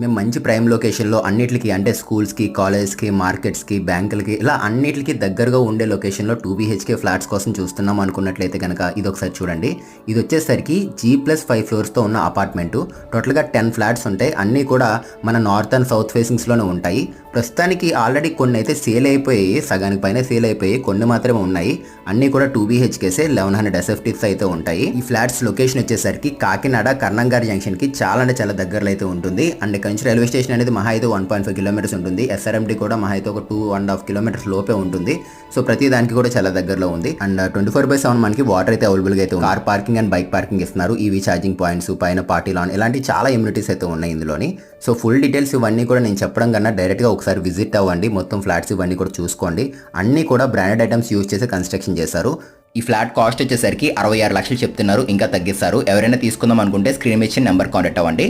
మేము మంచి ప్రైమ్ లొకేషన్లో అన్నిటికి అంటే స్కూల్స్కి కాలేజ్కి మార్కెట్స్కి బ్యాంకులకి ఇలా అన్నిటికీ దగ్గరగా ఉండే లొకేషన్లో టూ బీహెచ్కే ఫ్లాట్స్ కోసం చూస్తున్నాం అనుకున్నట్లయితే కనుక ఇది ఒకసారి చూడండి. ఇది వచ్చేసరికి జీ ప్లస్ ఫైవ్ ఫ్లోర్స్తో ఉన్న అపార్ట్మెంటు టోటల్గా టెన్ ఫ్లాట్స్ ఉంటాయి. అన్నీ కూడా మన నార్త్ అండ్ సౌత్ ఫేసింగ్స్లోనే ఉంటాయి. ప్రస్తుతానికి ఆల్రెడీ కొన్ని అయితే సేల్ అయిపోయాయి. సగానికి పైన సేల్ అయిపోయి కొన్ని మాత్రమే ఉన్నాయి. అన్నీ కూడా టూ బీహెచ్కేసే లెవెన్ హండ్రెడ్ ఎస్ఎఫ్టీస్ అయితే ఉంటాయి. ఈ ఫ్లాట్స్ లొకేషన్ వచ్చేసరికి కాకినాడ కర్ణంగారి జంక్షన్కి చాలా అంటే చాలా దగ్గరలో అయితే ఉంటుంది. అండ్ ఇక్కడ నుంచి రైల్వే స్టేషన్ అనేది మహా అయితే వన్ పాయింట్ ఫైవ్ కిలోమీటర్స్ ఉంటుంది. ఎస్ఆర్ఎండి కూడా మహా అయితే ఒక టూ అండ్ హాఫ్ కిలోమీటర్స్ లోపే ఉంటుంది. సో ప్రతి దానికి కూడా చాలా దగ్గరలో ఉంది. And twenty four by seven మనకి వాటర్ అయితే అవైలబుల్గా అయితే ఉంది. Car parking and bike parking ఇస్తున్నారు. ఈవీ ఛార్జింగ్ పాయింట్స్ పైన పార్టీ లాన్ ఇలాంటి చాలా ఇమ్యూనిటీస్ అయితే ఉన్నాయి ఇందులోని. సో ఫుల్ డీటెయిల్స్ ఇవన్నీ కూడా నేను చెప్పడం కన్నా డైరెక్ట్గా ఒకసారి విజిట్ అవ్వండి. మొత్తం ఫ్లాట్స్ ఇవన్నీ కూడా చూసుకోండి. అన్నీ కూడా బ్రాండెడ్ ఐటమ్స్ యూజ్ చేసి కన్స్ట్రక్షన్ చేశారు. ఈ ఫ్లాట్ కాస్ట్ వచ్చేసరికి అరవై ఆరు లక్షలు చెప్తున్నారు. ఇంకా తగ్గిస్తారు. ఎవరైనా తీసుకుందాం అనుకుంటే స్క్రీన్ ఇచ్చిన నెంబర్ కాంటాక్ట్ అవ్వండి.